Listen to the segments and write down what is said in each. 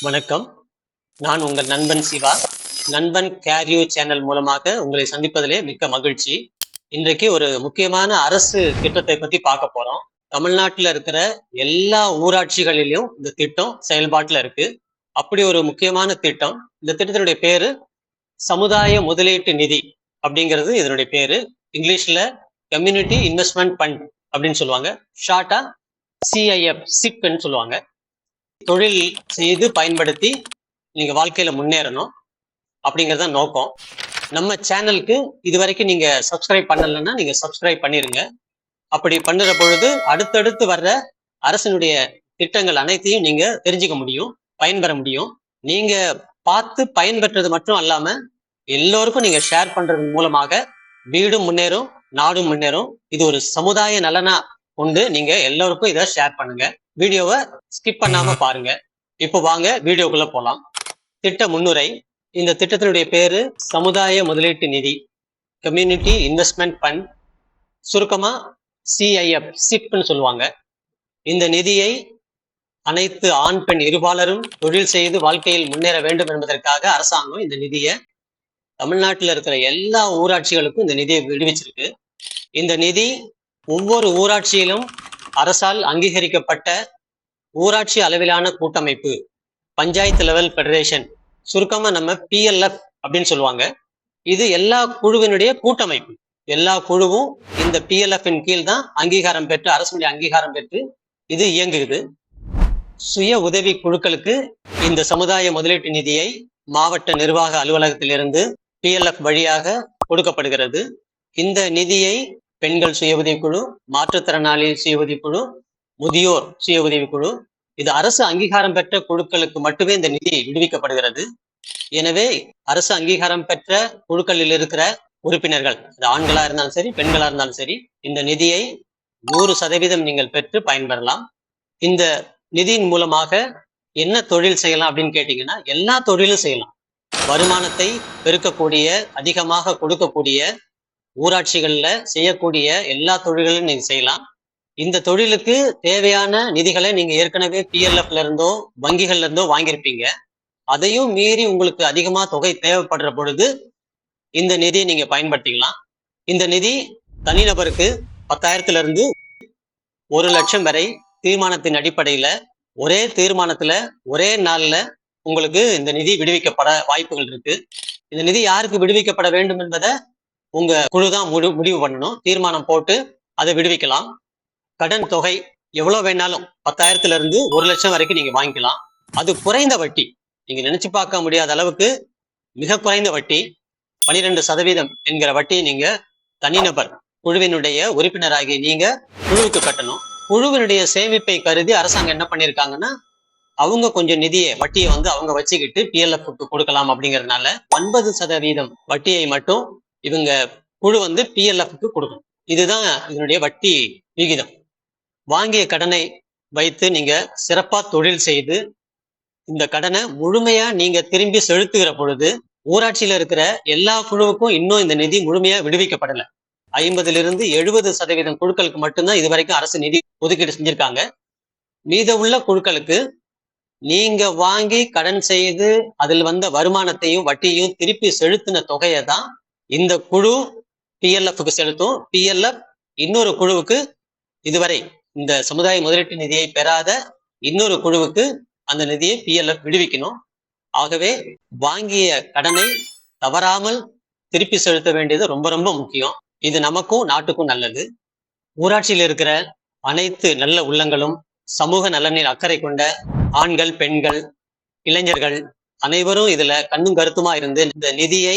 வணக்கம். நான் உங்கள் நண்பன் சிவா. நண்பன் கேரியோ சேனல் மூலமாக உங்களை சந்திப்பதிலே மிக்க மகிழ்ச்சி. இன்றைக்கு ஒரு முக்கியமான அரசு திட்டத்தை பத்தி பார்க்க போறோம். தமிழ்நாட்டில் இருக்கிற எல்லா ஊராட்சிகளிலும் இந்த திட்டம் செயல்பாட்டில் இருக்கு. அப்படி ஒரு முக்கியமான திட்டம். இந்த திட்டத்தினுடைய பேரு சமுதாய முதலீட்டு நிதி அப்படிங்கிறது இதனுடைய பேரு. இங்கிலீஷ்ல கம்யூனிட்டி இன்வெஸ்ட்மெண்ட் ஃபண்ட் அப்படின்னு சொல்லுவாங்க. ஷார்ட்டா சிஐஎஃப் சிப்ன்னு சொல்லுவாங்க. தொழில் செய்து பயன்படுத்தி நீங்க வாழ்க்கையில முன்னேறணும் அப்படிங்கறது தான் நோக்கம். நம்ம சேனலுக்கு இது வரைக்கும் நீங்க சப்ஸ்கிரைப் பண்ணலைன்னா நீங்க சப்ஸ்கிரைப் பண்ணிருங்க. அப்படி பண்ணுற பொழுது அடுத்தடுத்து வர்ற அரசினுடைய திட்டங்கள் அனைத்தையும் நீங்க தெரிஞ்சுக்க முடியும் பயன்பெற முடியும். நீங்க பார்த்து பயன்பெற்றது மட்டும் அல்லாம எல்லோருக்கும் நீங்க ஷேர் பண்றது மூலமாக வீடும் முன்னேறும் நாடும் முன்னேறும். இது ஒரு சமுதாய நலனா கொண்டு நீங்க எல்லோருக்கும் இதை ஷேர் பண்ணுங்க. வீடியோவை ஸ்கிப் பண்ணாம பாருங்க. இப்போ வாங்க வீடியோக்குள்ள போலாம். திட்ட முன்னுரை. இந்த திட்டத்தினுடைய பேரு சமுதாய முதலீட்டு நிதி. கம்யூனிட்டி இன்வெஸ்ட்மெண்ட் ஃபண்ட் சுருக்கமா சிஐஎஃப் சிப்னு சொல்லுவாங்க. இந்த நிதியை அனைத்து ஆண் பெண் இருபாலரும் தொழில் செய்து வாழ்க்கையில் முன்னேற வேண்டும் என்பதற்காக அரசாங்கம் இந்த நிதியை தமிழ்நாட்டில் இருக்கிற எல்லா ஊராட்சிகளுக்கும் இந்த நிதியை விடுவிச்சிருக்கு. இந்த நிதி ஒவ்வொரு ஊராட்சியிலும் அரசால் அங்கீகரிக்கப்பட்ட ஊராட்சி அளவிலான கூட்டமைப்பு பஞ்சாயத்து லெவல் ஃபெடரேஷன் சுருக்கமா நம்ம பிஎல்எஃப் அப்படின்னு சொல்லுவாங்க. இது எல்லா குழுவினுடைய கூட்டமைப்பு. எல்லா குழுவும் இந்த பிஎல்எஃப் கீழ் தான் அங்கீகாரம் பெற்று அரசுடைய அங்கீகாரம் பெற்று இது இயங்குகிறது. சுய உதவி குழுக்களுக்கு இந்த சமுதாய முதலீட்டு நிதியை மாவட்ட நிர்வாக அலுவலகத்திலிருந்து பிஎல்எஃப் வழியாக கொடுக்கப்படுகிறது. இந்த நிதியை பெண்கள் சுய உதவிக்குழு மாற்றுத்திறனாளி சுய உதவிக்குழு முதியோர் சுய உதவிக்குழு. இது அரசு அங்கீகாரம் பெற்ற குழுக்களுக்கு மட்டுமே இந்த நிதி விடுவிக்கப்படுகிறது. எனவே அரசு அங்கீகாரம் பெற்ற குழுக்களில் இருக்கிற உறுப்பினர்கள் அது ஆண்களா இருந்தாலும் சரி பெண்களா இருந்தாலும் சரி இந்த நிதியை நூறு சதவீதம் நீங்கள் பெற்று பயன்பெறலாம். இந்த நிதியின் மூலமாக என்ன தொழில் செய்யலாம் அப்படின்னு கேட்டீங்கன்னா எல்லா தொழிலும் செய்யலாம். வருமானத்தை பெருக்கக்கூடிய அதிகமாக கொடுக்கக்கூடிய ஊராட்சிகள்ல செய்யக்கூடிய எல்லா தொழில்களும் நீங்க செய்யலாம். இந்த தொழிலுக்கு தேவையான நிதிகளை நீங்க ஏற்கனவே பிஎல்எஃப்ல இருந்தோ வங்கிகள்ல இருந்தோ வாங்கியிருப்பீங்க. அதையும் மீறி உங்களுக்கு அதிகமா தொகை தேவைப்படுற பொழுது இந்த நிதியை நீங்க பயன்படுத்திக்கலாம். இந்த நிதி தனிநபருக்கு பத்தாயிரத்துல இருந்து ஒரு லட்சம் வரை தீர்மானத்தின் அடிப்படையில ஒரே தீர்மானத்துல ஒரே நாள்ல உங்களுக்கு இந்த நிதி விடுவிக்கப்பட வாய்ப்புகள் இருக்கு. இந்த நிதி யாருக்கு விடுவிக்கப்பட வேண்டும் என்பதை உங்க குழு தான் முடிவு பண்ணணும். தீர்மானம் போட்டு அதை விடுவிக்கலாம். கடன் தொகை எவ்வளவு வேணாலும் பத்தாயிரத்துல இருந்து ஒரு லட்சம் வரைக்கும் நீங்க வாங்கிக்கலாம். அது குறைந்த வட்டி. நீங்க நினைச்சு பார்க்க முடியாத அளவுக்கு மிக குறைந்த வட்டி. பனிரெண்டு சதவீதம் என்கிற வட்டியை நீங்க தனிநபர் குழுவினுடைய உறுப்பினராகி நீங்க குழுவுக்கு கட்டணும். குழுவினுடைய சேமிப்பை கருதி அரசாங்கம் என்ன பண்ணிருக்காங்கன்னா அவங்க கொஞ்சம் நிதியை வட்டியை வந்து அவங்க வச்சுக்கிட்டு பிஎல்எஃப்க்கு கொடுக்கலாம் அப்படிங்கறதுனால ஒன்பது சதவீதம் வட்டியை மட்டும் இவங்க குழு வந்து பிஎல்எஃப்க்கு கொடுக்கணும். இதுதான் இதனுடைய வட்டி விகிதம். வாங்கிய கடனை வைத்து நீங்க சிறப்பா தொழில் செய்து இந்த கடனை முழுமையா நீங்க திரும்பி செலுத்துகிற பொழுது ஊராட்சியில இருக்கிற எல்லா குழுவுக்கும் இன்னும் இந்த நிதி முழுமையா விடுவிக்கப்படல. ஐம்பதிலிருந்து எழுபது சதவீதம் குழுக்களுக்கு மட்டும்தான் இது வரைக்கும் அரசு நிதி ஒதுக்கீடு செஞ்சிருக்காங்க. மீத உள்ள குழுக்களுக்கு நீங்க வாங்கி கடன் செய்து அதில் வந்த வருமானத்தையும் வட்டியையும் திருப்பி செலுத்தின தொகையை தான் இந்த குழு பிஎல்எஃப்க்கு செலுத்தும். பிஎல்எஃப் இன்னொரு குழுவுக்கு இதுவரை இந்த சமுதாய முதலீட்டு நிதியை பெறாத இன்னொரு குழுவுக்கு அந்த நிதியை பிஎல்எஃப் விடுவிக்கணும். ஆகவே வாங்கிய கடனை தவறாமல் திருப்பி செலுத்த வேண்டியது ரொம்ப ரொம்ப முக்கியம். இது நமக்கும் நாட்டுக்கும் நல்லது. ஊராட்சியில் இருக்கிற அனைத்து நல்ல உள்ளங்களும் சமூக நலனில் அக்கறை கொண்ட ஆண்கள் பெண்கள் இளைஞர்கள் அனைவரும் இதுல கண்ணும் கருத்துமா இருந்து இந்த நிதியை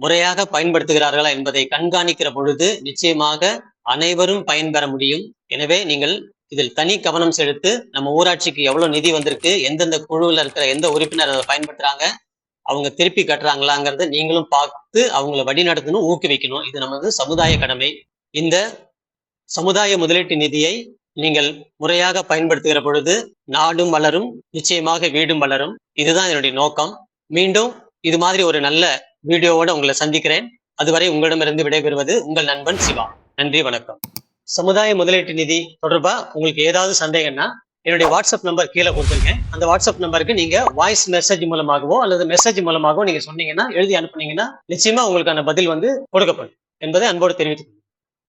முறையாக பயன்படுத்துகிறார்களா என்பதை கண்காணிக்கிற பொழுது நிச்சயமாக அனைவரும் பயன்பெற முடியும். எனவே நீங்கள் இதில் தனி கவனம் செலுத்து நம்ம ஊராட்சிக்கு எவ்வளவு நிதி வந்திருக்கு எந்தெந்த குழுவில் இருக்கிற எந்த உறுப்பினர் அதை பயன்படுத்துறாங்க அவங்க திருப்பி கட்டுறாங்களாங்கிறத நீங்களும் பார்த்து அவங்கள வழி நடத்தணும் ஊக்குவிக்கணும். இது நமது சமுதாய கடமை. இந்த சமுதாய முதலீட்டு நிதியை நீங்கள் முறையாக பயன்படுத்துகிற பொழுது நாடும் வளரும் நிச்சயமாக வீடும் வளரும். இதுதான் என்னுடைய நோக்கம். மீண்டும் இது மாதிரி ஒரு நல்ல வீடியோவோட உங்களை சந்திக்கிறேன். அதுவரை உங்களிடமிருந்து விடைபெறுவது உங்கள் நண்பன் சிவா. நன்றி வணக்கம். சமுதாய முதலீட்டு நிதி தொடர்பா உங்களுக்கு ஏதாவது சந்தேகம்னா என்னுடைய வாட்ஸ்அப் நம்பர் கீழே கொடுத்துருக்கேன். அந்த வாட்ஸ்அப் நம்பருக்கு நீங்க வாய்ஸ் மெசேஜ் மூலமாகவோ அல்லது மெசேஜ் மூலமாகவோ நீங்க சொன்னீங்கன்னா எழுதி அனுப்புனீங்கன்னா நிச்சயமா உங்களுக்கான பதில் வந்து கொடுக்கப்படும் என்பதை அன்போடு தெரிவித்துக்கணும்